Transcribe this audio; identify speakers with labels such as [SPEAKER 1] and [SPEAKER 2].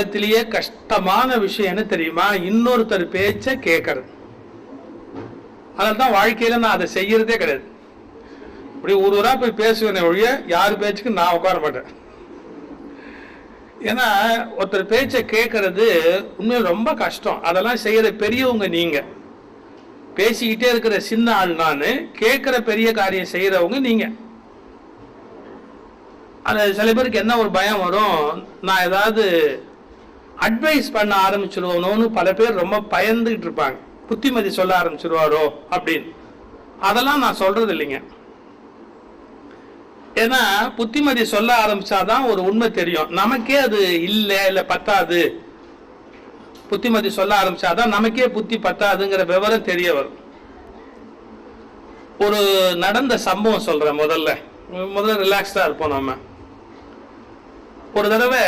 [SPEAKER 1] உலகத்திலேயே கஷ்டமான விஷயம் என்ன தெரியுமா? இன்னொருத்தர் பேச்ச கேட்கறது அதனால தான் வாழ்க்கையில நான் அதை செய்யறதே கிடையாது. இப்படி ஒரு ஊரா போய் பேசுவேனே ஒழிய யார் பேச்சுக்கு நான் உட்கார மாட்டேன். ஏன்னா ஒருத்தர் பேச்சை கேட்கறது உண்மையில் ரொம்ப கஷ்டம். அதெல்லாம் செய்யற பெரியவங்க நீங்க. பேசிக்கிட்டே இருக்கிற சின்ன ஆள் நான் கேட்கிற பெரிய காரியம் செய்யறவங்க நீங்க. அது சில பேருக்கு என்ன ஒரு பயம் வரும்? நான் ஏதாவது அட்வைஸ் பண்ண ஆரம்பிச்சிருவோனோன்னு பல பேர் ரொம்ப பயந்துகிட்டு இருப்பாங்க. புத்திமதி சொல்ல ஆரம்பிச்சிருவாரோ அப்படின்னு. அதெல்லாம் நான் சொல்றது இல்லைங்க. ஏன்னா புத்திமதி சொல்ல ஆரம்பிச்சாதான் ஒரு உண்மை தெரியும். நமக்கே அது இல்லை இல்லை பத்தாது. புத்திமதி சொல்ல ஆரம்பிச்சாதான் நமக்கே புத்தி பத்தாதுங்கிற விவரம் தெரிய வரும். ஒரு நடந்த சம்பவம் சொல்றேன் முதல்ல. முதல்ல ரிலாக்ஸ்டா இருப்போம் நம்ம. ஒரு தடவை